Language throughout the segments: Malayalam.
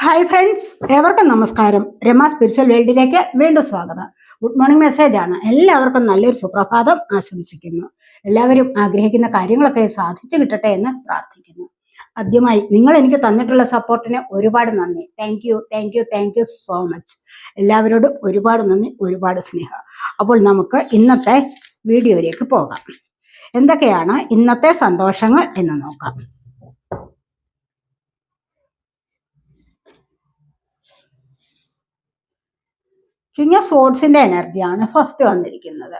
ഹായ് ഫ്രണ്ട്സ് ഏവർക്കും നമസ്കാരം. രമ സ്പിരിച്വൽ വേൾഡിലേക്ക് വീണ്ടും സ്വാഗതം. ഗുഡ് മോർണിംഗ് മെസ്സേജ് ആണ്. എല്ലാവർക്കും നല്ലൊരു സുപ്രഭാതം ആശംസിക്കുന്നു. എല്ലാവരും ആഗ്രഹിക്കുന്ന കാര്യങ്ങളൊക്കെ സാധിച്ചു കിട്ടട്ടെ എന്ന് പ്രാർത്ഥിക്കുന്നു. ആദ്യമായി നിങ്ങൾ എനിക്ക് തന്നിട്ടുള്ള സപ്പോർട്ടിന് ഒരുപാട് നന്ദി. Thank you thank you thank you so much എല്ലാവരോടും ഒരുപാട് നന്ദി ഒരുപാട് സ്നേഹം. അപ്പോൾ നമുക്ക് ഇന്നത്തെ വീഡിയോയിലേക്ക് പോകാം. എന്തൊക്കെയാണ് ഇന്നത്തെ സന്തോഷങ്ങൾ എന്ന് നോക്കാം. കിങ് ഓഫ് സോഡ്സിന്റെ എനർജിയാണ് ഫസ്റ്റ് വന്നിരിക്കുന്നത്.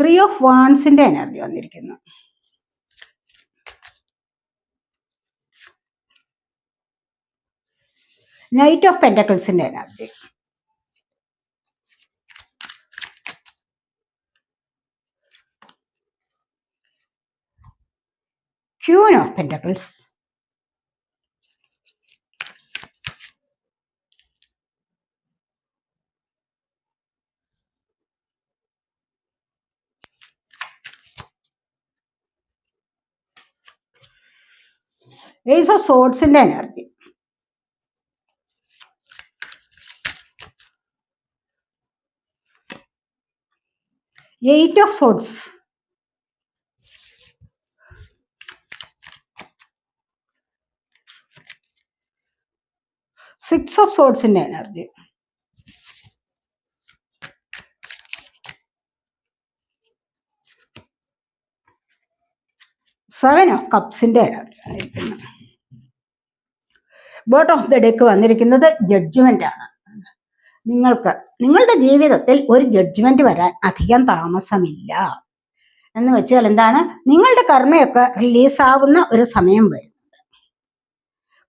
ത്രീ ഓഫ് വാൺസിന്റെ എനർജി വന്നിരിക്കുന്നു. Knight of പെന്റക്കിൾസിന്റെ energy queen of pentacles ace of സോഡ്സിന്റെ energy eight of swords six of സോഡ്സിന്റെ energy seven of കപ്സിന്റെ എനർജി വന്നിരിക്കുന്നത് ബോട്ട് ഓഫ് ദ ഡെക്ക് വന്നിരിക്കുന്നത് ജഡ്ജ്മെന്റ് ആണ്. നിങ്ങൾക്ക് നിങ്ങളുടെ ജീവിതത്തിൽ ഒരു ജഡ്ജ്മെന്റ് വരാൻ അധികം താമസമില്ല. എന്ന് വെച്ചാൽ എന്താണ്? നിങ്ങളുടെ കർമ്മയൊക്കെ റിലീസാവുന്ന ഒരു സമയം വരും.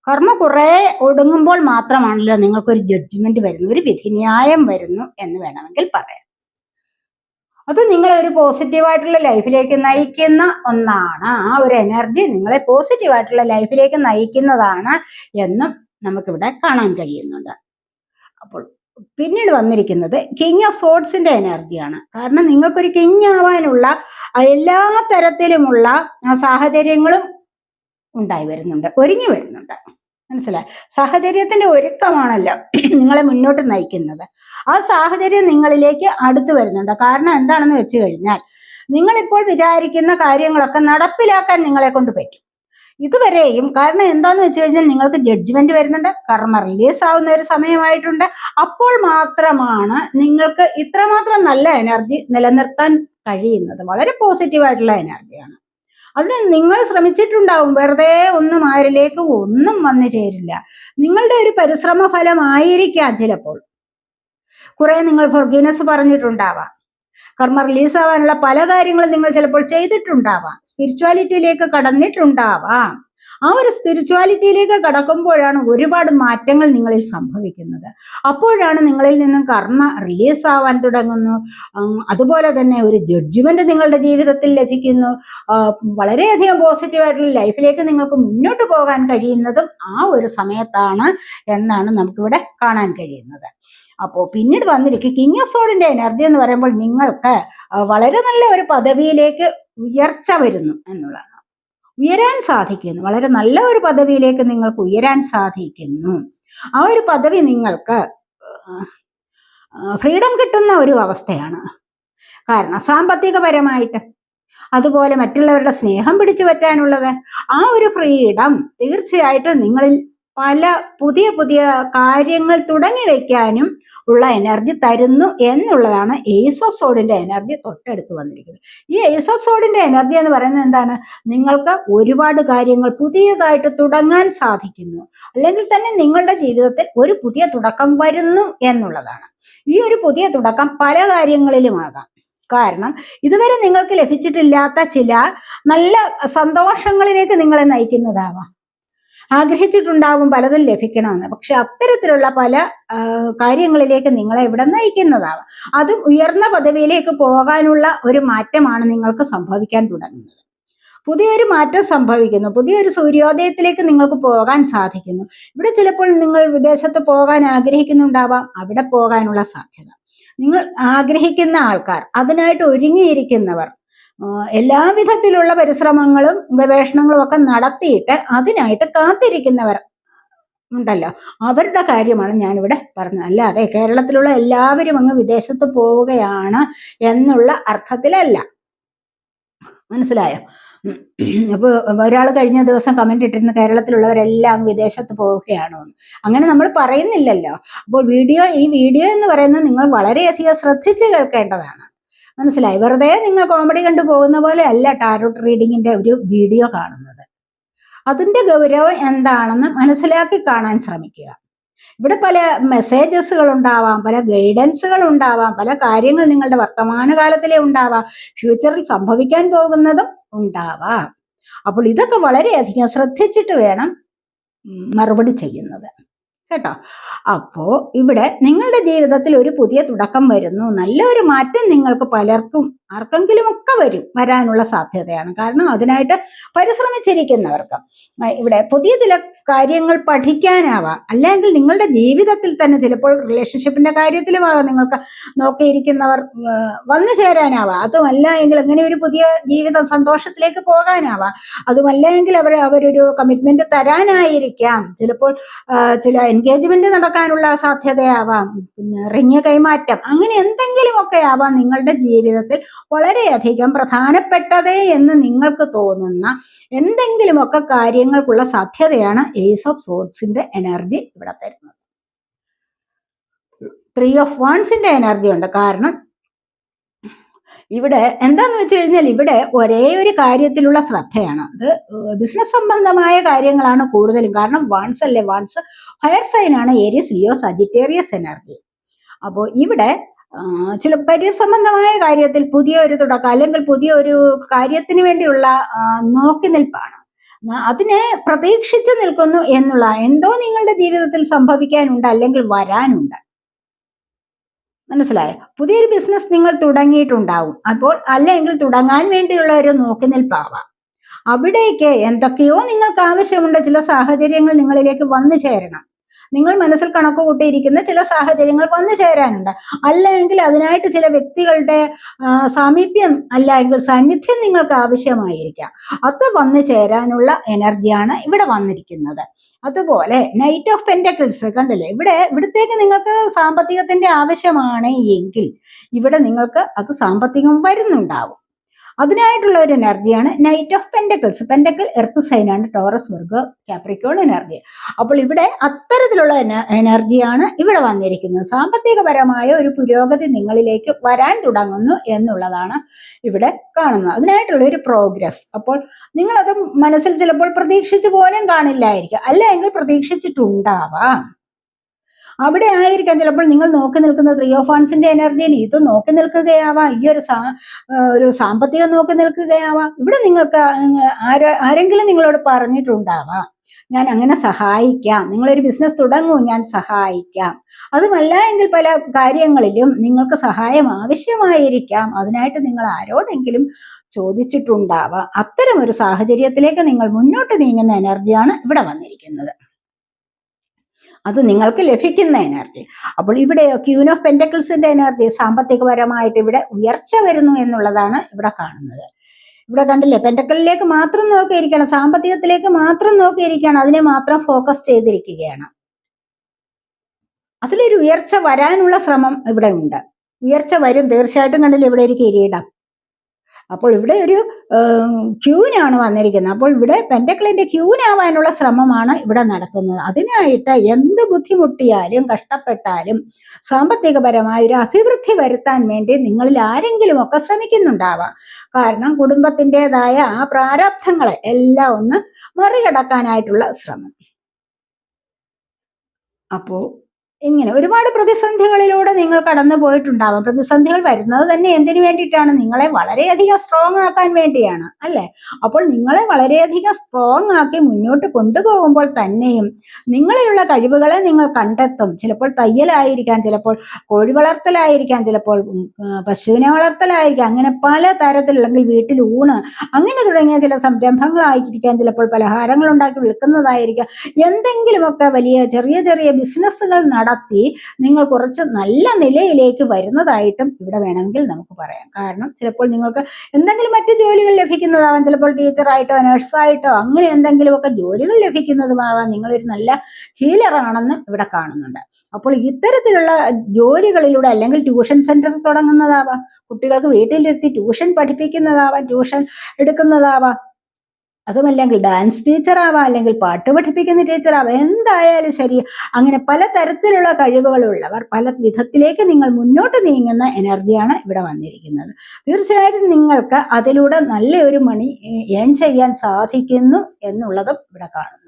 കർമ്മ കുറെ ഒടുങ്ങുമ്പോൾ മാത്രമാണല്ലോ നിങ്ങൾക്കൊരു ജഡ്ജ്മെന്റ് വരുന്നു ഒരു വിധിന്യായം വരുന്നു എന്ന് വേണമെങ്കിൽ പറയാം. അത് നിങ്ങളെ ഒരു പോസിറ്റീവായിട്ടുള്ള ലൈഫിലേക്ക് നയിക്കുന്ന ഒന്നാണ്. ആ ഒരു എനർജി നിങ്ങളെ പോസിറ്റീവായിട്ടുള്ള ലൈഫിലേക്ക് നയിക്കുന്നതാണ് എന്നും നമുക്കിവിടെ കാണാൻ കഴിയുന്നുണ്ട്. അപ്പോൾ പിന്നീട് വന്നിരിക്കുന്നത് കിങ് ഓഫ് സോട്സിന്റെ എനർജിയാണ് കാരണം നിങ്ങൾക്കൊരു കിങ് ആവാനുള്ള എല്ലാ തരത്തിലുമുള്ള സാഹചര്യങ്ങളും ഉണ്ടായി വരുന്നുണ്ട് ഒരുങ്ങി വരുന്നുണ്ട്. മനസ്സിലായി? സാഹചര്യത്തിന്റെ ഒരുക്കമാണല്ലോ നിങ്ങളെ മുന്നോട്ട് നയിക്കുന്നത്. ആ സാഹചര്യം നിങ്ങളിലേക്ക് അടുത്തു വരുന്നുണ്ട്. കാരണം എന്താണെന്ന് വെച്ച് കഴിഞ്ഞാൽ നിങ്ങളിപ്പോൾ വിചാരിക്കുന്ന കാര്യങ്ങളൊക്കെ നടപ്പിലാക്കാൻ നിങ്ങളെ കൊണ്ട് പറ്റും. ഇതുവരെയും കാരണം എന്താന്ന് വെച്ച് കഴിഞ്ഞാൽ നിങ്ങൾക്ക് ജഡ്ജ്മെന്റ് വരുന്നുണ്ട്. കർമ്മ റിലീസ് ആവുന്ന ഒരു സമയമായിട്ടുണ്ട്. അപ്പോൾ മാത്രമാണ് നിങ്ങൾക്ക് ഇത്രമാത്രം നല്ല എനർജി നിലനിർത്താൻ കഴിയുന്നത്. വളരെ പോസിറ്റീവായിട്ടുള്ള എനർജിയാണ് അതിന് നിങ്ങൾ ശ്രമിച്ചിട്ടുണ്ടാവും. വെറുതെ ഒന്നും ആരിലേക്ക് ഒന്നും വന്നു ചേരില്ല. നിങ്ങളുടെ ഒരു പരിശ്രമ ഫലമായിരിക്കാം ചിലപ്പോൾ. കുറെ നിങ്ങൾ ഫൊർഗീനസ് പറഞ്ഞിട്ടുണ്ടാവാം. കർമ്മ റിലീസ് ആവാനുള്ള പല കാര്യങ്ങളും നിങ്ങൾ ചിലപ്പോൾ ചെയ്തിട്ടുണ്ടാവാം. സ്പിരിച്വാലിറ്റിയിലേക്ക് കടന്നിട്ടുണ്ടാവാം. ആ ഒരു സ്പിരിച്വാലിറ്റിയിലേക്ക് കടക്കുമ്പോഴാണ് ഒരുപാട് മാറ്റങ്ങൾ നിങ്ങളിൽ സംഭവിക്കുന്നത്. അപ്പോഴാണ് നിങ്ങളിൽ നിന്നും കർമ്മ റിലീസ് ആവാൻ തുടങ്ങുന്നു. അതുപോലെ തന്നെ ഒരു ജഡ്ജ്മെന്റ് നിങ്ങളുടെ ജീവിതത്തിൽ ലഭിക്കുന്നു. വളരെയധികം പോസിറ്റീവായിട്ടുള്ള ലൈഫിലേക്ക് നിങ്ങൾക്ക് മുന്നോട്ട് പോകാൻ കഴിയുന്നതും ആ ഒരു സമയത്താണ് എന്നാണ് നമുക്കിവിടെ കാണാൻ കഴിയുന്നത്. അപ്പോൾ പിന്നീട് വന്നിരിക്കും കിങ് ഓഫ് സോഡിന്റെ എനർജി എന്ന് പറയുമ്പോൾ നിങ്ങൾക്ക് വളരെ നല്ല ഒരു പദവിയിലേക്ക് ഉയർച്ച വരുന്നു എന്നുള്ളതാണ്. ഉയരാൻ സാധിക്കുന്നു. വളരെ നല്ല ഒരു പദവിയിലേക്ക് നിങ്ങൾക്ക് ഉയരാൻ സാധിക്കുന്നു. ആ ഒരു പദവി നിങ്ങൾക്ക് ഫ്രീഡം കിട്ടുന്ന ഒരു അവസ്ഥയാണ്. കാരണം സാമ്പത്തികപരമായിട്ട് അതുപോലെ മറ്റുള്ളവരുടെ സ്നേഹം പിടിച്ചു പറ്റാനുള്ളത് ആ ഒരു ഫ്രീഡം തീർച്ചയായിട്ടും നിങ്ങളിൽ പല പുതിയ പുതിയ കാര്യങ്ങൾ തുടങ്ങി വെക്കാനും ഉള്ള എനർജി തരുന്നു എന്നുള്ളതാണ് എയ്സ് ഓഫ് സോഡിന്റെ എനർജി തൊട്ടടുത്ത് വന്നിരിക്കുന്നത്. ഈ എയ്സ് ഓഫ് സോഡിന്റെ എനർജി എന്ന് പറയുന്നത് എന്താണ്? നിങ്ങൾക്ക് ഒരുപാട് കാര്യങ്ങൾ പുതിയതായിട്ട് തുടങ്ങാൻ സാധിക്കുന്നു. അല്ലെങ്കിൽ തന്നെ നിങ്ങളുടെ ജീവിതത്തിൽ ഒരു പുതിയ തുടക്കം വരുന്നു എന്നുള്ളതാണ്. ഈ ഒരു പുതിയ തുടക്കം പല കാര്യങ്ങളിലുമാകാം കാരണം ഇതുവരെ നിങ്ങൾക്ക് ലഭിച്ചിട്ടില്ലാത്ത ചില നല്ല സന്തോഷങ്ങളിലേക്ക് നിങ്ങളെ നയിക്കുന്നതാവാം. ആഗ്രഹിച്ചിട്ടുണ്ടാവും പലതും ലഭിക്കണമെന്ന്. പക്ഷെ അത്തരത്തിലുള്ള പല കാര്യങ്ങളിലേക്ക് നിങ്ങളെ ഇവിടെ നയിക്കുന്നതാവാം. അതും ഉയർന്ന പദവിയിലേക്ക് പോകാനുള്ള ഒരു മാറ്റമാണ് നിങ്ങൾക്ക് സംഭവിക്കാൻ തുടങ്ങുന്നത്. പുതിയൊരു മാറ്റം സംഭവിക്കുന്നു. പുതിയൊരു സൂര്യോദയത്തിലേക്ക് നിങ്ങൾക്ക് പോകാൻ സാധിക്കുന്നു. ഇവിടെ ചിലപ്പോൾ നിങ്ങൾ വിദേശത്ത് പോകാൻ ആഗ്രഹിക്കുന്നുണ്ടാവാം. അവിടെ പോകാനുള്ള സാധ്യത. നിങ്ങൾ ആഗ്രഹിക്കുന്ന ആൾക്കാർ അതിനായിട്ട് ഒരുങ്ങിയിരിക്കുന്നവർ എല്ലാവിധത്തിലുള്ള പരിശ്രമങ്ങളും ഗവേഷണങ്ങളും ഒക്കെ നടത്തിയിട്ട് അതിനായിട്ട് കാത്തിരിക്കുന്നവർ ഉണ്ടല്ലോ. അവരുടെ കാര്യമാണ് ഞാനിവിടെ പറഞ്ഞത്. അല്ലാതെ കേരളത്തിലുള്ള എല്ലാവരും അങ്ങ് വിദേശത്ത് പോവുകയാണ് എന്നുള്ള അർത്ഥത്തിലല്ല. മനസ്സിലായോ? അപ്പോൾ ഒരാൾ കഴിഞ്ഞ ദിവസം കമന്റ് ഇട്ടിരുന്ന കേരളത്തിലുള്ളവരെല്ലാം വിദേശത്ത് പോവുകയാണോ? അങ്ങനെ നമ്മൾ പറയുന്നില്ലല്ലോ. അപ്പോൾ വീഡിയോ ഈ വീഡിയോ എന്ന് പറയുന്നത് നിങ്ങൾ വളരെയധികം ശ്രദ്ധിച്ച് കേൾക്കേണ്ടതാണ്. മനസ്സിലായി? വെറുതെ നിങ്ങൾ കോമഡി കണ്ടു പോകുന്ന പോലെ അല്ല ടാരോട്ട് റീഡിങ്ങിന്റെ ഒരു വീഡിയോ കാണുന്നത്. അതിന്റെ ഗൗരവം എന്താണെന്ന് മനസ്സിലാക്കി കാണാൻ ശ്രമിക്കുക. ഇവിടെ പല മെസ്സേജസുകൾ ഉണ്ടാവാം പല ഗൈഡൻസുകൾ ഉണ്ടാവാം പല കാര്യങ്ങൾ നിങ്ങളുടെ വർത്തമാനകാലത്തിലെ ഉണ്ടാവാം ഫ്യൂച്ചറിൽ സംഭവിക്കാൻ പോകുന്നതും ഉണ്ടാവാം. അപ്പോൾ ഇതൊക്കെ വളരെയധികം ശ്രദ്ധിച്ചിട്ട് വേണം മറുപടി ചെയ്യുന്നത്. കേട്ടോ? അപ്പോ ഇവിടെ നിങ്ങളുടെ ജീവിതത്തിൽ ഒരു പുതിയ തുടക്കം വരുന്നു. നല്ലൊരു മാറ്റം നിങ്ങൾക്ക് പലർക്കും ആർക്കെങ്കിലും ഒക്കെ വരും വരാനുള്ള സാധ്യതയാണ്. കാരണം അതിനായിട്ട് പരിശ്രമിച്ചിരിക്കുന്നവർക്ക്. ഇവിടെ പുതിയ ചില കാര്യങ്ങൾ പഠിക്കാനാവാം. അല്ലെങ്കിൽ നിങ്ങളുടെ ജീവിതത്തിൽ തന്നെ ചിലപ്പോൾ റിലേഷൻഷിപ്പിന്റെ കാര്യത്തിലുമാവാം നിങ്ങൾക്ക് നോക്കിയിരിക്കുന്നവർ വന്നു ചേരാനാവാം. അതുമല്ല എങ്കിൽ അങ്ങനെ ഒരു പുതിയ ജീവിത സന്തോഷത്തിലേക്ക് പോകാനാവാം. അതുമല്ല എങ്കിൽ അവർ അവരൊരു കമ്മിറ്റ്മെന്റ് തരാനായിരിക്കാം. ചിലപ്പോൾ ചില എൻഗേജ്മെന്റ് നടക്കാനുള്ള സാധ്യതയാവാം. പിന്നെ റിങ് കൈമാറ്റം അങ്ങനെ എന്തെങ്കിലുമൊക്കെ ആവാം നിങ്ങളുടെ ജീവിതത്തിൽ വളരെയധികം പ്രധാനപ്പെട്ടതേ എന്ന് നിങ്ങൾക്ക് തോന്നുന്ന എന്തെങ്കിലുമൊക്കെ കാര്യങ്ങൾക്കുള്ള സാധ്യതയാണ് ഏസ് ഓഫ് സോട്സിന്റെ എനർജി ഇവിടെ തരുന്നത്. ത്രീ ഓഫ് വൺസിന്റെ എനർജി ഉണ്ട്. കാരണം ഇവിടെ എന്താന്ന് വെച്ച് കഴിഞ്ഞാൽ ഇവിടെ ഒരേ ഒരു കാര്യത്തിലുള്ള ശ്രദ്ധയാണ്. അത് ബിസിനസ് സംബന്ധമായ കാര്യങ്ങളാണ് കൂടുതലും. കാരണം വൺസ് അല്ലേ? വൺസ് ഫയർ സൈൻ ആണ് ഏരിയസ് ലിയോ സജിറ്റേറിയസ് എനർജി. അപ്പോൾ ഇവിടെ ചില കരിയർ സംബന്ധമായ കാര്യത്തിൽ പുതിയ ഒരു തുടക്കം അല്ലെങ്കിൽ പുതിയ ഒരു കാര്യത്തിന് വേണ്ടിയുള്ള നോക്കി നിൽപ്പാണ്. അതിനെ പ്രതീക്ഷിച്ചു നിൽക്കുന്നു എന്നുള്ള എന്തോ നിങ്ങളുടെ ജീവിതത്തിൽ സംഭവിക്കാനുണ്ട് അല്ലെങ്കിൽ വരാനുണ്ട്. മനസ്സിലായോ? പുതിയൊരു ബിസിനസ് നിങ്ങൾ തുടങ്ങിയിട്ടുണ്ടാവും. അപ്പോൾ അല്ലെങ്കിൽ തുടങ്ങാൻ വേണ്ടിയുള്ള ഒരു നോക്കി നിൽപ്പാവാം. അവിടേക്ക് എന്തൊക്കെയോ നിങ്ങൾക്ക് ആവശ്യമുണ്ട്. ചില സാഹചര്യങ്ങൾ നിങ്ങളിലേക്ക് വന്നു ചേരണം. നിങ്ങൾ മനസ്സിൽ കണക്ക് കൂട്ടിയിരിക്കുന്ന ചില സാഹചര്യങ്ങൾ വന്നു ചേരാനുണ്ട്. അല്ലെങ്കിൽ അതിനായിട്ട് ചില വ്യക്തികളുടെ സാമീപ്യം അല്ലെങ്കിൽ സാന്നിധ്യം നിങ്ങൾക്ക് ആവശ്യമായിരിക്കാം. അത് വന്നു ചേരാനുള്ള എനർജിയാണ് ഇവിടെ വന്നിരിക്കുന്നത്. അതുപോലെ നൈറ്റ് ഓഫ് പെന്റക്കിൾസ് കണ്ടില്ലേ? ഇവിടെ ഇവിടത്തേക്ക് നിങ്ങൾക്ക് സാമ്പത്തികത്തിന്റെ ആവശ്യമാണ് എങ്കിൽ ഇവിടെ നിങ്ങൾക്ക് അത് സാമ്പത്തികം വരുന്നുണ്ടാവും. അതിനായിട്ടുള്ള ഒരു എനർജിയാണ് knight of pentacles pentacle earth സൈനാണ് Taurus Virgo Capricorn energy അപ്പോൾ ഇവിടെ അത്തരത്തിലുള്ള എന- എനർജിയാണ് ഇവിടെ വന്നിരിക്കുന്നത്. സാമ്പത്തികപരമായ ഒരു പുരോഗതി നിങ്ങളിലേക്ക് വരാൻ തുടങ്ങുന്നു എന്നുള്ളതാണ് ഇവിടെ കാണുന്നത്. അതിനായിട്ടുള്ള ഒരു പ്രോഗ്രസ് അപ്പോൾ നിങ്ങളത് മനസ്സിൽ ചിലപ്പോൾ പ്രതീക്ഷിച്ചു പോലും കാണില്ലായിരിക്കും. അല്ലെങ്കിൽ പ്രതീക്ഷിച്ചിട്ടുണ്ടാവാം. അവിടെ ആയിരിക്കാം ചിലപ്പോൾ നിങ്ങൾ നോക്കി നിൽക്കുന്ന ത്രീ ഓഫ് ഫണ്ട്സിന്റെ എനർജിയിൽ ഇത് നോക്കി നിൽക്കുകയാവാം. ഈ ഒരു ഒരു സാമ്പത്തികം നോക്കി നിൽക്കുകയാവാം. ഇവിടെ നിങ്ങൾക്ക് ആരോ ആരെങ്കിലും നിങ്ങളോട് പറഞ്ഞിട്ടുണ്ടാവാം. ഞാൻ അങ്ങനെ സഹായിക്കാം. നിങ്ങളൊരു ബിസിനസ് തുടങ്ങൂ ഞാൻ സഹായിക്കാം. അതുമല്ല എങ്കിൽ പല കാര്യങ്ങളിലും നിങ്ങൾക്ക് സഹായം ആവശ്യമായിരിക്കാം. അതിനായിട്ട് നിങ്ങൾ ആരോടെങ്കിലും ചോദിച്ചിട്ടുണ്ടാവാം. അത്തരം ഒരു സാഹചര്യത്തിലേക്ക് നിങ്ങൾ മുന്നോട്ട് നീങ്ങുന്ന എനർജിയാണ് ഇവിടെ വന്നിരിക്കുന്നത്. അത് നിങ്ങൾക്ക് ലഭിക്കുന്ന എനർജി അപ്പോൾ ഇവിടെ ക്യൂൻ ഓഫ് പെന്റക്കിൾസിന്റെ എനർജി സാമ്പത്തികപരമായിട്ട് ഇവിടെ ഉയർച്ച വരുന്നു എന്നുള്ളതാണ് ഇവിടെ കാണുന്നത്. ഇവിടെ കണ്ടില്ലേ പെന്റക്കിളിലേക്ക് മാത്രം നോക്കിയിരിക്കണം സാമ്പത്തികത്തിലേക്ക് മാത്രം നോക്കിയിരിക്കുകയാണ് അതിനെ മാത്രം ഫോക്കസ് ചെയ്തിരിക്കുകയാണ്. അതിലൊരു ഉയർച്ച വരാനുള്ള ശ്രമം ഇവിടെ ഉണ്ട്. ഉയർച്ച വരും തീർച്ചയായിട്ടും കണ്ടില്ലേ ഇവിടെ ഒരു കിരീടം. അപ്പോൾ ഇവിടെ ഒരു ക്യൂനാണ് വന്നിരിക്കുന്നത്. അപ്പോൾ ഇവിടെ പെന്റക്ലിന്റെ ക്യൂനാവാനുള്ള ശ്രമമാണ് ഇവിടെ നടത്തുന്നത് അതിനായിട്ട് എന്ത് ബുദ്ധിമുട്ടിയാലും കഷ്ടപ്പെട്ടാലും സാമ്പത്തികപരമായ ഒരു അഭിവൃദ്ധി വരുത്താൻ വേണ്ടി നിങ്ങളിൽ ആരെങ്കിലും ഒക്കെ ശ്രമിക്കുന്നുണ്ടാവാം. കാരണം കുടുംബത്തിന്റെതായ ആ പ്രാരാബ്ധങ്ങളെ എല്ലാം ഒന്ന് മറികടക്കാനായിട്ടുള്ള ശ്രമം. അപ്പോ ഇങ്ങനെ ഒരുപാട് പ്രതിസന്ധികളിലൂടെ നിങ്ങൾ കടന്നു പോയിട്ടുണ്ടാവാം. പ്രതിസന്ധികൾ വരുന്നത് തന്നെ എന്തിനു വേണ്ടിയിട്ടാണ്? നിങ്ങളെ വളരെയധികം സ്ട്രോങ് ആക്കാൻ വേണ്ടിയാണ് അല്ലെ? അപ്പോൾ നിങ്ങളെ വളരെയധികം സ്ട്രോങ് ആക്കി മുന്നോട്ട് കൊണ്ടുപോകുമ്പോൾ തന്നെയും നിങ്ങളെയുള്ള കഴിവുകളെ നിങ്ങൾ കണ്ടെത്തും. ചിലപ്പോൾ തയ്യലായിരിക്കാം ചിലപ്പോൾ കോഴി വളർത്തലായിരിക്കാം ചിലപ്പോൾ പശുവിനെ വളർത്തലായിരിക്കാം. അങ്ങനെ പല തരത്തിലുള്ളെങ്കിൽ വീട്ടിൽ ഊണ് അങ്ങനെ തുടങ്ങിയ ചില സംരംഭങ്ങളായിരിക്കാം. ചിലപ്പോൾ പലഹാരങ്ങൾ ഉണ്ടാക്കി വിൽക്കുന്നതായിരിക്കാം. എന്തെങ്കിലുമൊക്കെ വലിയ ചെറിയ ചെറിയ ബിസിനസ്സുകൾ നടത്തി നിങ്ങൾ കുറച്ച് നല്ല നിലയിലേക്ക് വരുന്നതായിട്ടും ഇവിടെ വേണമെങ്കിൽ നമുക്ക് പറയാം. കാരണം ചിലപ്പോൾ നിങ്ങൾക്ക് എന്തെങ്കിലും മറ്റു ജോലികൾ ലഭിക്കുന്നതാവാം. ചിലപ്പോൾ ടീച്ചറായിട്ടോ നഴ്സായിട്ടോ അങ്ങനെ എന്തെങ്കിലുമൊക്കെ ജോലികൾ ലഭിക്കുന്നതുമാവാം. നിങ്ങളൊരു നല്ല ഹീലറാണെന്ന് ഇവിടെ കാണുന്നുണ്ട്. അപ്പോൾ ഇത്തരത്തിലുള്ള ജോലികളിലൂടെ അല്ലെങ്കിൽ ട്യൂഷൻ സെന്റർ തുടങ്ങുന്നതാവാം. കുട്ടികൾക്ക് വീട്ടിലിരുത്തി ട്യൂഷൻ പഠിപ്പിക്കുന്നതാവാം. ട്യൂഷൻ എടുക്കുന്നതാവാം. അതുമല്ലെങ്കിൽ ഡാൻസ് ടീച്ചർ ആവാം അല്ലെങ്കിൽ പാട്ട് പഠിപ്പിക്കുന്ന ടീച്ചർ ആവാം എന്തായാലും ശരി. അങ്ങനെ പല തരത്തിലുള്ള കഴിവുകളുള്ളവർ പല വിധത്തിലേക്ക് നിങ്ങൾ മുന്നോട്ട് നീങ്ങുന്ന എനർജിയാണ് ഇവിടെ വന്നിരിക്കുന്നത്. തീർച്ചയായിട്ടും നിങ്ങൾക്ക് അതിലൂടെ നല്ലൊരു മണി ഏൺ ചെയ്യാൻ സാധിക്കുന്നു എന്നുള്ളതും ഇവിടെ കാണുന്നുണ്ട്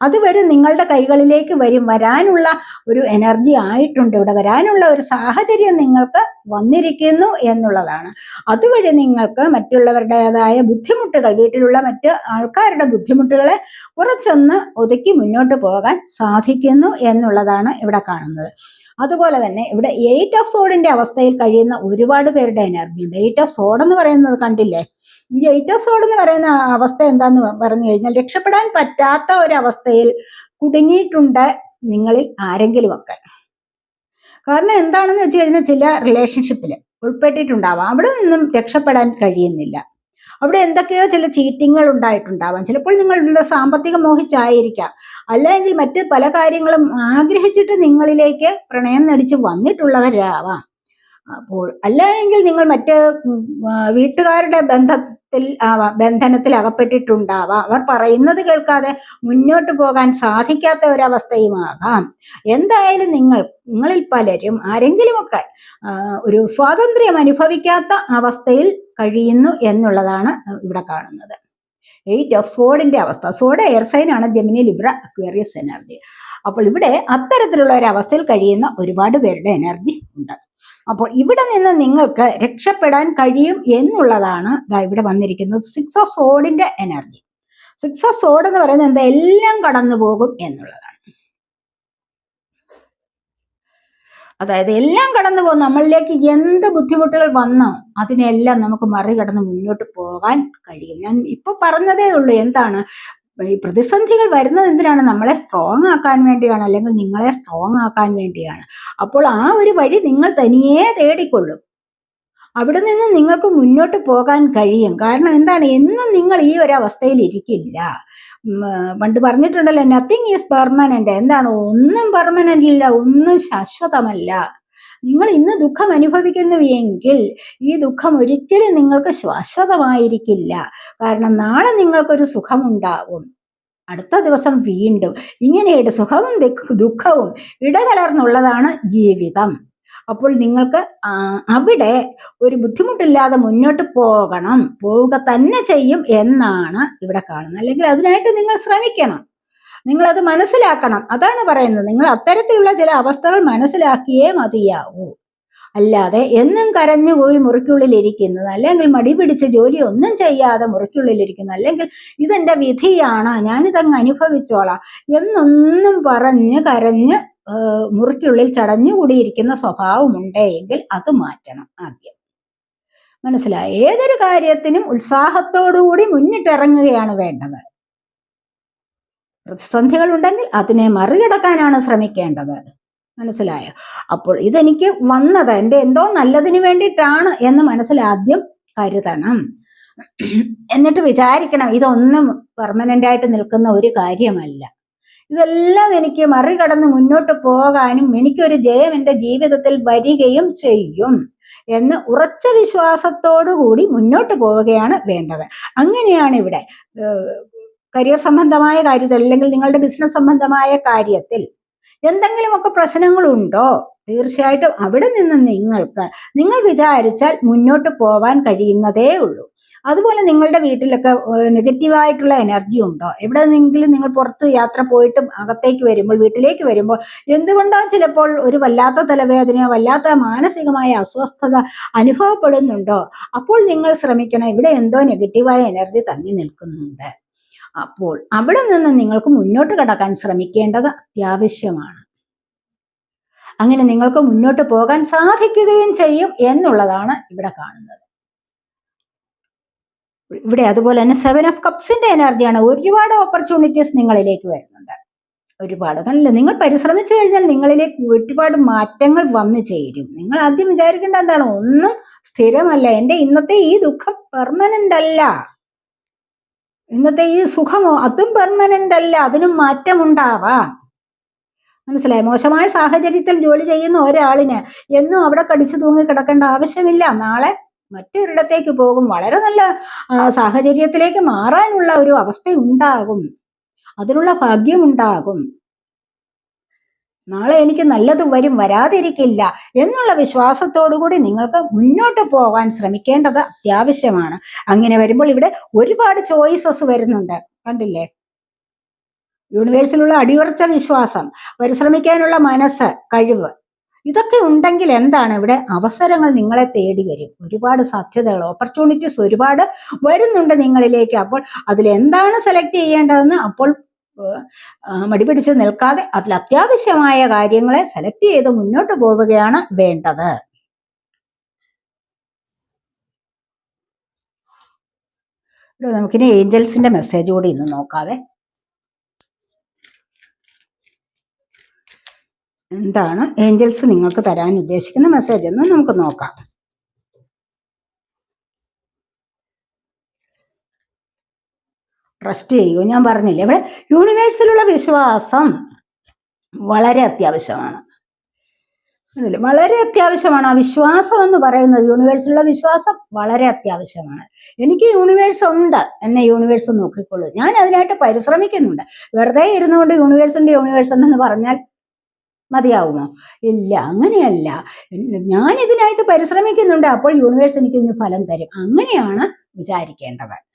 അതുവരെ നിങ്ങളുടെ കൈകളിലേക്ക് വരും. വരാനുള്ള ഒരു എനർജി ആയിട്ടുണ്ട് ഇവിടെ. വരാനുള്ള ഒരു സാഹചര്യം നിങ്ങൾക്ക് വന്നിരിക്കുന്നു എന്നുള്ളതാണ്. അതുവഴി നിങ്ങൾക്ക് മറ്റുള്ളവരുടേതായ ബുദ്ധിമുട്ടുകൾ വീട്ടിലുള്ള മറ്റ് ആൾക്കാരുടെ ബുദ്ധിമുട്ടുകളെ കുറച്ചൊന്ന് ഒതുക്കി മുന്നോട്ട് പോകാൻ സാധിക്കുന്നു എന്നുള്ളതാണ് ഇവിടെ കാണുന്നത്. അതുപോലെ തന്നെ ഇവിടെ എയ്റ്റ് ഓഫ് സോഡിന്റെ അവസ്ഥയിൽ കഴിയുന്ന ഒരുപാട് പേരുടെ എനർജി ഉണ്ട്. എയ്റ്റ് ഓഫ് സോഡ് എന്ന് പറയുന്നത് കണ്ടില്ലേ? ഈ എയ്റ്റ് ഓഫ് സോഡ് എന്ന് പറയുന്ന അവസ്ഥ എന്താന്ന് പറഞ്ഞു കഴിഞ്ഞാൽ രക്ഷപ്പെടാൻ പറ്റാത്ത ഒരവസ്ഥയിൽ കുടുങ്ങിയിട്ടുണ്ട് നിങ്ങളിൽ ആരെങ്കിലുമൊക്കെ കാരണം എന്താണെന്ന് വെച്ച് കഴിഞ്ഞാൽ ചില റിലേഷൻഷിപ്പിൽ ഉൾപ്പെട്ടിട്ടുണ്ടാവാം. അവിടെ നിന്നും രക്ഷപ്പെടാൻ കഴിയുന്നില്ല. അവിടെ എന്തൊക്കെയോ ചില ചീറ്റിങ്ങൾ ഉണ്ടായിട്ടുണ്ടാവാം. ചിലപ്പോൾ നിങ്ങളുടെ സാമ്പത്തിക മോഹിച്ചായിരിക്കാം. അല്ലെങ്കിൽ മറ്റ് പല കാര്യങ്ങളും ആഗ്രഹിച്ചിട്ട് നിങ്ങളിലേക്ക് പ്രണയം നടിച്ച് വന്നിട്ടുള്ളവരാവാം. അപ്പോൾ അല്ല എങ്കിൽ നിങ്ങൾ മറ്റ് വീട്ടുകാരുടെ ബന്ധത്തിൽ ബന്ധനത്തിൽ അകപ്പെട്ടിട്ടുണ്ടാവാം. അവർ പറയുന്നത് കേൾക്കാതെ മുന്നോട്ട് പോകാൻ സാധിക്കാത്ത ഒരവസ്ഥയുമാകാം. എന്തായാലും നിങ്ങൾ നിങ്ങളിൽ പലരും ആരെങ്കിലുമൊക്കെ ഒരു സ്വാതന്ത്ര്യം അനുഭവിക്കാത്ത അവസ്ഥയിൽ കഴിയുന്നു എന്നുള്ളതാണ് ഇവിടെ കാണുന്നത്. എയ്റ്റ് ഓഫ് സോഡിന്റെ അവസ്ഥ. സോഡ് എയർ സൈൻ ആണ് ജെമിനി ലിബ്ര അക്വേറിയസ് എനർജി അപ്പോൾ ഇവിടെ അത്തരത്തിലുള്ള ഒരു അവസ്ഥയിൽ കഴിയുന്ന ഒരുപാട് പേരുടെ എനർജി ഉണ്ട്. അപ്പോൾ ഇവിടെ നിന്ന് നിങ്ങൾക്ക് രക്ഷപ്പെടാൻ കഴിയും എന്നുള്ളതാണ് ഇവിടെ വന്നിരിക്കുന്നത് സിക്സ് ഓഫ് സോഡിന്റെ എനർജി സിക്സ് ഓഫ് സോഡ് എന്ന് പറയുന്നത് എന്താ? എല്ലാം കടന്നു പോകും എന്നുള്ളതാണ്. അതായത് എല്ലാം കടന്നു പോകും. നമ്മളിലേക്ക് എന്ത് ബുദ്ധിമുട്ടുകൾ വന്നോ അതിനെല്ലാം നമുക്ക് മറികടന്ന് മുന്നോട്ട് പോകാൻ കഴിയും. ഞാൻ ഇപ്പൊ പറഞ്ഞതേ ഉള്ളൂ എന്താണ്? ഈ പ്രതിസന്ധികൾ വരുന്നത് എന്തിനാണ്? നമ്മളെ സ്ട്രോങ് ആക്കാൻ വേണ്ടിയാണ് അല്ലെങ്കിൽ നിങ്ങളെ സ്ട്രോങ് ആക്കാൻ വേണ്ടിയാണ്. അപ്പോൾ ആ ഒരു വഴി നിങ്ങൾ തനിയെ തേടിക്കൊള്ളും. അവിടെ നിന്ന് നിങ്ങൾക്ക് മുന്നോട്ട് പോകാൻ കഴിയും. കാരണം എന്താണ്? എന്നും നിങ്ങൾ ഈ ഒരു അവസ്ഥയിൽ ഇരിക്കില്ല. പണ്ട് പറഞ്ഞിട്ടുണ്ടല്ലോ നത്തിങ് ഈസ് പെർമനന്റ് എന്താണ്? ഒന്നും പെർമനന്റ് ഇല്ല ഒന്നും ശാശ്വതമല്ല. നിങ്ങൾ ഇന്ന് ദുഃഖം അനുഭവിക്കുന്നു എങ്കിൽ ഈ ദുഃഖം ഒരിക്കലും നിങ്ങൾക്ക് ശാശ്വതമായിരിക്കില്ല. കാരണം നാളെ നിങ്ങൾക്കൊരു സുഖമുണ്ടാവും. അടുത്ത ദിവസം വീണ്ടും ഇങ്ങനെയുടെ സുഖവും ദുഃഖവും ഇടകലർന്നുള്ളതാണ് ജീവിതം. അപ്പോൾ നിങ്ങൾക്ക് അവിടെ ഒരു ബുദ്ധിമുട്ടില്ലാതെ മുന്നോട്ട് പോകണം. പോവുക തന്നെ ചെയ്യും എന്നാണ് ഇവിടെ കാണുന്നത്. അല്ലെങ്കിൽ അതിനായിട്ട് നിങ്ങൾ ശ്രമിക്കണം. നിങ്ങൾ അത് മനസ്സിലാക്കണം. അതാണ് പറയുന്നത്. നിങ്ങൾ അത്തരത്തിലുള്ള ചില അവസ്ഥകൾ മനസ്സിലാക്കിയേ മതിയാവൂ. അല്ലാതെ എന്നും കരഞ്ഞു പോയി മുറിക്കുള്ളിൽ ഇരിക്കുന്നത് അല്ലെങ്കിൽ മടി പിടിച്ച് ജോലി ഒന്നും ചെയ്യാതെ മുറിക്കുള്ളിൽ ഇരിക്കുന്നത് അല്ലെങ്കിൽ ഇതെന്റെ വിധിയാണ് ഞാനിതങ്ങ് അനുഭവിച്ചോളാം എന്നൊന്നും പറഞ്ഞ് കരഞ്ഞ് മുറിക്കുള്ളിൽ ചടഞ്ഞുകൂടിയിരിക്കുന്ന സ്വഭാവമുണ്ട് എങ്കിൽ അത് മാറ്റണം ആദ്യം. മനസ്സിലായി? ഏതൊരു കാര്യത്തിനും ഉത്സാഹത്തോടുകൂടി മുന്നിട്ടിറങ്ങുകയാണ് വേണ്ടത്. പ്രതിസന്ധികൾ ഉണ്ടെങ്കിൽ അതിനെ മറികടക്കാനാണ് ശ്രമിക്കേണ്ടത്. മനസ്സിലായോ? അപ്പോൾ ഇതെനിക്ക് വന്നത് എന്റെ എന്തോ നല്ലതിന് വേണ്ടിയിട്ടാണ് എന്ന് മനസ്സിലാദ്യം കരുതണം. എന്നിട്ട് വിചാരിക്കണം ഇതൊന്നും പെർമനന്റ് ആയിട്ട് നിൽക്കുന്ന ഒരു കാര്യമല്ല. ഇതെല്ലാം എനിക്ക് മറികടന്ന് മുന്നോട്ട് പോകാനും എനിക്കൊരു ജയം എന്റെ ജീവിതത്തിൽ വരികയും ചെയ്യും എന്ന് ഉറച്ച വിശ്വാസത്തോടു കൂടി മുന്നോട്ട് പോവുകയാണ് വേണ്ടത്. അങ്ങനെയാണ് ഇവിടെ കരിയർ സംബന്ധമായ കാര്യത്തിൽ അല്ലെങ്കിൽ നിങ്ങളുടെ ബിസിനസ് സംബന്ധമായ കാര്യത്തിൽ എന്തെങ്കിലുമൊക്കെ പ്രശ്നങ്ങളുണ്ടോ? തീർച്ചയായിട്ടും അവിടെ നിന്ന് നിങ്ങൾക്ക് നിങ്ങൾ വിചാരിച്ചാൽ മുന്നോട്ട് പോവാൻ കഴിയുന്നതേ ഉള്ളൂ. അതുപോലെ നിങ്ങളുടെ വീട്ടിലൊക്കെ നെഗറ്റീവായിട്ടുള്ള എനർജി ഉണ്ടോ? എവിടെയെങ്കിലും നിങ്ങൾ പുറത്ത് യാത്ര പോയിട്ട് അകത്തേക്ക് വരുമ്പോൾ വീട്ടിലേക്ക് വരുമ്പോൾ എന്തുകൊണ്ടോ ചിലപ്പോൾ ഒരു വല്ലാത്ത തലവേദനയോ വല്ലാത്ത മാനസികമായ അസ്വസ്ഥത അനുഭവപ്പെടുന്നുണ്ടോ? അപ്പോൾ നിങ്ങൾ ശ്രമിക്കണം. ഇവിടെ എന്തോ നെഗറ്റീവായ എനർജി തങ്ങി നിൽക്കുന്നുണ്ട്. അപ്പോൾ അവിടെ നിന്ന് നിങ്ങൾക്ക് മുന്നോട്ട് കടക്കാൻ ശ്രമിക്കേണ്ടത് അത്യാവശ്യമാണ്. അങ്ങനെ നിങ്ങൾക്ക് മുന്നോട്ട് പോകാൻ സാധിക്കുകയും ചെയ്യും എന്നുള്ളതാണ് ഇവിടെ കാണുന്നത്. ഇവിടെ അതുപോലെ തന്നെ സെവൻ ഓഫ് കപ്സിന്റെ എനർജിയാണ് ഒരുപാട് ഓപ്പർച്യൂണിറ്റീസ് നിങ്ങളിലേക്ക് വരുന്നുണ്ട്. ഒരുപാട് കണ്ടില്ലേ? നിങ്ങൾ പരിശ്രമിച്ചു കഴിഞ്ഞാൽ നിങ്ങളിലേക്ക് ഒരുപാട് മാറ്റങ്ങൾ വന്നു ചേരും. നിങ്ങൾ ആദ്യം വിചാരിക്കേണ്ട എന്താണ്? ഒന്നും സ്ഥിരമല്ല. എന്റെ ഇന്നത്തെ ഈ ദുഃഖം പെർമനന്റ് അല്ല. ഇന്നത്തെ ഈ സുഖമോ അതും പെർമനന്റ് അല്ല അതിനും മാറ്റമുണ്ടാവാം. മനസ്സിലായി? മോശമായ സാഹചര്യത്തിൽ ജോലി ചെയ്യുന്ന ഒരാളിന് എന്നും അവിടെ കടിച്ചു തൂങ്ങി കിടക്കേണ്ട ആവശ്യമില്ല. നാളെ മറ്റൊരിടത്തേക്ക് പോകും. വളരെ നല്ല സാഹചര്യത്തിലേക്ക് മാറാനുള്ള ഒരു അവസ്ഥ ഉണ്ടാകും അതിനുള്ള ഭാഗ്യമുണ്ടാകും. നാളെ എനിക്ക് നല്ലത് വരും വരാതിരിക്കില്ല എന്നുള്ള വിശ്വാസത്തോടു കൂടി നിങ്ങൾക്ക് മുന്നോട്ട് പോകാൻ ശ്രമിക്കേണ്ടത് അത്യാവശ്യമാണ്. അങ്ങനെ വരുമ്പോൾ ഇവിടെ ഒരുപാട് ചോയ്സസ് വരുന്നുണ്ട്. കണ്ടില്ലേ? യൂണിവേഴ്സിലുള്ള അടിയുറച്ച വിശ്വാസം പരിശ്രമിക്കാനുള്ള മനസ്സ് കഴിവ്. ഇതൊക്കെ ഉണ്ടെങ്കിൽ എന്താണ്? ഇവിടെ അവസരങ്ങൾ നിങ്ങളെ തേടി വരും. ഒരുപാട് സാധ്യതകൾ ഓപ്പർച്യൂണിറ്റീസ് ഒരുപാട് വരുന്നുണ്ട് നിങ്ങളിലേക്ക്. അപ്പോൾ അതിൽ എന്താണ് സെലക്ട് ചെയ്യേണ്ടതെന്ന് അപ്പോൾ മടിപിടിച്ച് നിൽക്കാതെ അതിൽ അത്യാവശ്യമായ കാര്യങ്ങളെ സെലക്ട് ചെയ്ത് മുന്നോട്ട് പോവുകയാണ് വേണ്ടത്. നമുക്കിനി ഏഞ്ചൽസിന്റെ മെസ്സേജ് കൂടി ഇന്ന് നോക്കാവേ. എന്താണ്? ഏഞ്ചൽസ് നിങ്ങൾക്ക് തരാൻ ഉദ്ദേശിക്കുന്ന മെസ്സേജ് എന്ന് നമുക്ക് നോക്കാം. ട്രസ്റ്റ് ചെയ്യുമോ ഞാൻ പറഞ്ഞില്ലേ? ഇവിടെ യൂണിവേഴ്സിലുള്ള വിശ്വാസം വളരെ അത്യാവശ്യമാണ്. വളരെ അത്യാവശ്യമാണ്. ആ വിശ്വാസം എന്ന് പറയുന്നത് യൂണിവേഴ്സിലുള്ള വിശ്വാസം വളരെ അത്യാവശ്യമാണ്. എനിക്ക് യൂണിവേഴ്സ് ഉണ്ട്. എന്നെ യൂണിവേഴ്സ് നോക്കിക്കൊള്ളൂ. ഞാൻ അതിനായിട്ട് പരിശ്രമിക്കുന്നുണ്ട്. വെറുതെ ഇരുന്നുകൊണ്ട് യൂണിവേഴ്സ് ഉണ്ട് യൂണിവേഴ്സ് ഉണ്ടെന്ന് പറഞ്ഞാൽ മതിയാവുമോ? ഇല്ല അങ്ങനെയല്ല. ഞാൻ ഇതിനായിട്ട് പരിശ്രമിക്കുന്നുണ്ട്. അപ്പോൾ യൂണിവേഴ്സ് എനിക്ക് ഇതിന് ഫലം തരും. അങ്ങനെയാണ് വിചാരിക്കേണ്ടത്.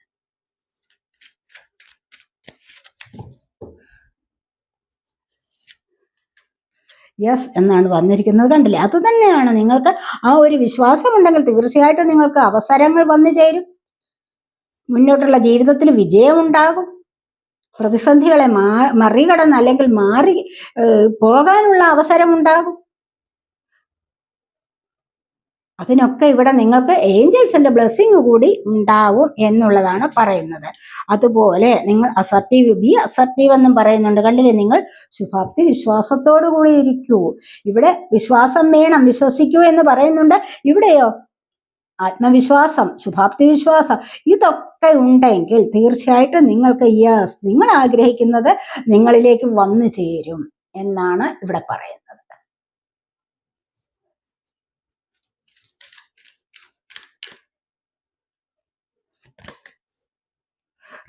യെസ് എന്നാണ് വന്നിരിക്കുന്നത് കണ്ടില്ലേ? അത് തന്നെയാണ് നിങ്ങൾക്ക് ആ ഒരു വിശ്വാസമുണ്ടെങ്കിൽ തീർച്ചയായിട്ടും നിങ്ങൾക്ക് അവസരങ്ങൾ വന്നു ചേരും. മുന്നോട്ടുള്ള ജീവിതത്തിൽ വിജയമുണ്ടാകും. പ്രതിസന്ധികളെ മാ മറികടന്ന് അല്ലെങ്കിൽ മാറി പോകാനുള്ള അവസരമുണ്ടാകും. അതിനൊക്കെ ഇവിടെ നിങ്ങൾക്ക് ഏഞ്ചൽസിന്റെ ബ്ലെസ്സിങ് കൂടി ഉണ്ടാവും എന്നുള്ളതാണ് പറയുന്നത്. അതുപോലെ നിങ്ങൾ അസർട്ടീവ് ബി അസർട്ടീവ് എന്നും പറയുന്നുണ്ട്. കണ്ടില്ലേ നിങ്ങൾ? ശുഭാപ്തി വിശ്വാസത്തോടു കൂടി ഇരിക്കൂ. ഇവിടെ വിശ്വാസം വേണം. വിശ്വസിക്കൂ എന്ന് പറയുന്നുണ്ട്. ഇവിടെയോ? ആത്മവിശ്വാസം ശുഭാപ്തി വിശ്വാസം ഇതൊക്കെ ഉണ്ടെങ്കിൽ തീർച്ചയായിട്ടും നിങ്ങൾക്ക് യെസ് നിങ്ങൾ ആഗ്രഹിക്കുന്നത് നിങ്ങളിലേക്ക് വന്നു ചേരും എന്നാണ് ഇവിടെ പറയുന്നത്.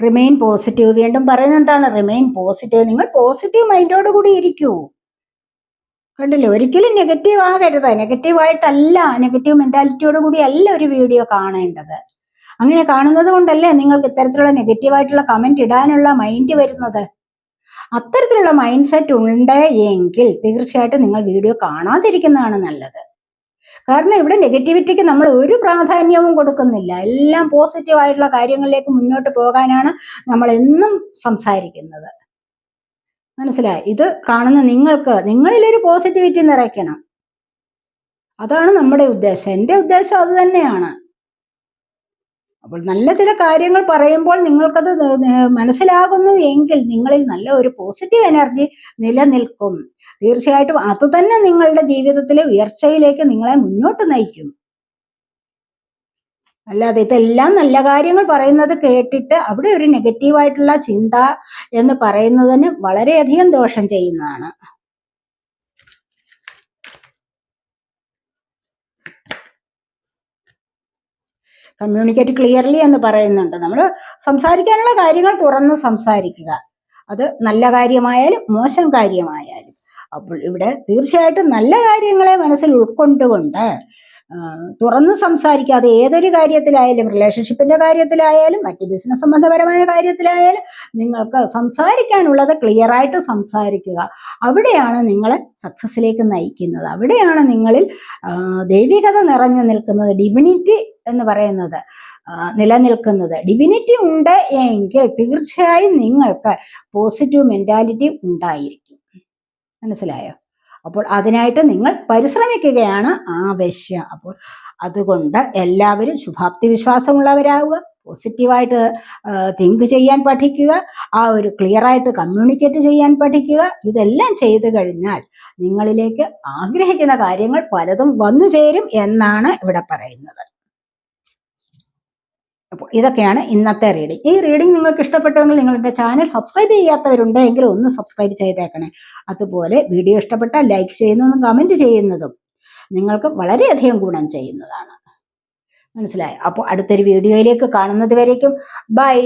റിമെയിൻ പോസിറ്റീവ് വീണ്ടും പറയുന്നത് എന്താണ്? റിമെയിൻ പോസിറ്റീവ് നിങ്ങൾ പോസിറ്റീവ് മൈൻഡോട് കൂടി ഇരിക്കൂ. കണ്ടില്ലേ? ഒരിക്കലും നെഗറ്റീവ് ആകരുത്. നെഗറ്റീവ് ആയിട്ടല്ല. നെഗറ്റീവ് മെന്റാലിറ്റിയോട് കൂടി അല്ല ഒരു വീഡിയോ കാണേണ്ടത്. അങ്ങനെ കാണുന്നത് കൊണ്ടല്ലേ നിങ്ങൾക്ക് ഇത്തരത്തിലുള്ള നെഗറ്റീവ് ആയിട്ടുള്ള കമന്റ് ഇടാനുള്ള മൈൻഡ് വരുന്നത്? അത്തരത്തിലുള്ള മൈൻഡ് സെറ്റ് ഉണ്ട് എങ്കിൽ തീർച്ചയായിട്ടും നിങ്ങൾ വീഡിയോ കാണാതിരിക്കുന്നതാണ് നല്ലത്. കാരണം ഇവിടെ നെഗറ്റിവിറ്റിക്ക് നമ്മൾ ഒരു പ്രാധാന്യവും കൊടുക്കുന്നില്ല. എല്ലാം പോസിറ്റീവായിട്ടുള്ള കാര്യങ്ങളിലേക്ക് മുന്നോട്ട് പോകാനാണ് നമ്മൾ എന്നും സംസാരിക്കുന്നത്. മനസ്സിലായി? ഇത് കാണുന്ന നിങ്ങൾക്ക് നിങ്ങളിലൊരു പോസിറ്റിവിറ്റി നിറയ്ക്കണം. അതാണ് നമ്മുടെ ഉദ്ദേശം. എന്റെ ഉദ്ദേശം അത് തന്നെയാണ്. അപ്പോൾ നല്ല ചില കാര്യങ്ങൾ പറയുമ്പോൾ നിങ്ങൾക്കത് മനസ്സിലാകുന്നു എങ്കിൽ നിങ്ങളിൽ നല്ല ഒരു പോസിറ്റീവ് എനർജി നിലനിൽക്കും. തീർച്ചയായിട്ടും അത് തന്നെ നിങ്ങളുടെ ജീവിതത്തിലെ ഉയർച്ചയിലേക്ക് നിങ്ങളെ മുന്നോട്ട് നയിക്കും. അല്ലാതെ ഇതെല്ലാം നല്ല കാര്യങ്ങൾ പറയുന്നത് കേട്ടിട്ട് അവിടെ ഒരു നെഗറ്റീവായിട്ടുള്ള ചിന്ത എന്ന് പറയുന്നതിന് വളരെയധികം ദോഷം ചെയ്യുന്നതാണ്. കമ്മ്യൂണിക്കേറ്റ് ക്ലിയർലി എന്ന് പറയുന്നുണ്ട്. നമ്മൾ സംസാരിക്കാനുള്ള കാര്യങ്ങൾ തുറന്ന് സംസാരിക്കുക. അത് നല്ല കാര്യമായാലും മോശം കാര്യമായാലും. അപ്പോൾ ഇവിടെ തീർച്ചയായിട്ടും നല്ല കാര്യങ്ങളെ മനസ്സിൽ ഉൾക്കൊണ്ടുകൊണ്ട് തുറന്ന് സംസാരിക്കുക അത് ഏതൊരു കാര്യത്തിലായാലും റിലേഷൻഷിപ്പിന്റെ കാര്യത്തിലായാലും മറ്റ് ബിസിനസ് സംബന്ധപരമായ കാര്യത്തിലായാലും നിങ്ങൾക്ക് സംസാരിക്കാനുള്ളത് ക്ലിയർ ആയിട്ട് സംസാരിക്കുക. അവിടെയാണ് നിങ്ങളെ സക്സസ്സിലേക്ക് നയിക്കുന്നത്. അവിടെയാണ് നിങ്ങളിൽ ദൈവികത നിറഞ്ഞു നിൽക്കുന്നത്. ഡിവിനിറ്റി എന്ന് പറയുന്നത്. നിലനിൽക്കുന്നത്. ഡിവിനിറ്റി ഉണ്ട് എങ്കിൽ തീർച്ചയായും നിങ്ങൾക്ക് പോസിറ്റീവ് മെന്റാലിറ്റി ഉണ്ടായിരിക്കും. മനസ്സിലായോ? അപ്പോൾ അതിനായിട്ട് നിങ്ങൾ പരിശ്രമിക്കുകയാണ് ആവശ്യം. അപ്പോൾ അതുകൊണ്ട് എല്ലാവരും ശുഭാപ്തി വിശ്വാസമുള്ളവരാവുക പോസിറ്റീവായിട്ട് തിങ്ക് ചെയ്യാൻ പഠിക്കുക ആ ഒരു ക്ലിയറായിട്ട് കമ്മ്യൂണിക്കേറ്റ് ചെയ്യാൻ പഠിക്കുക. ഇതെല്ലാം ചെയ്തു കഴിഞ്ഞാൽ നിങ്ങളിലേക്ക് ആഗ്രഹിക്കുന്ന കാര്യങ്ങൾ പലതും വന്നു ചേരും എന്നാണ് ഇവിടെ പറയുന്നത്. അപ്പോൾ ഇതൊക്കെയാണ് ഇന്നത്തെ റീഡിംഗ് ഈ റീഡിംഗ് നിങ്ങൾക്ക് ഇഷ്ടപ്പെട്ടുവെങ്കിൽ നിങ്ങളുടെ ചാനൽ സബ്സ്ക്രൈബ് ചെയ്യാത്തവരുണ്ടെങ്കിൽ ഒന്ന് സബ്സ്ക്രൈബ് ചെയ്തേക്കണേ. അതുപോലെ വീഡിയോ ഇഷ്ടപ്പെട്ടാൽ ലൈക്ക് ചെയ്യുന്നതും കമന്റ് ചെയ്യുന്നതും നിങ്ങൾക്ക് വളരെയധികം ഗുണം ചെയ്യുന്നതാണ്. മനസ്സിലായി? അപ്പോൾ അടുത്തൊരു വീഡിയോയിലേക്ക് കാണുന്നത് വരേക്കും. ബൈ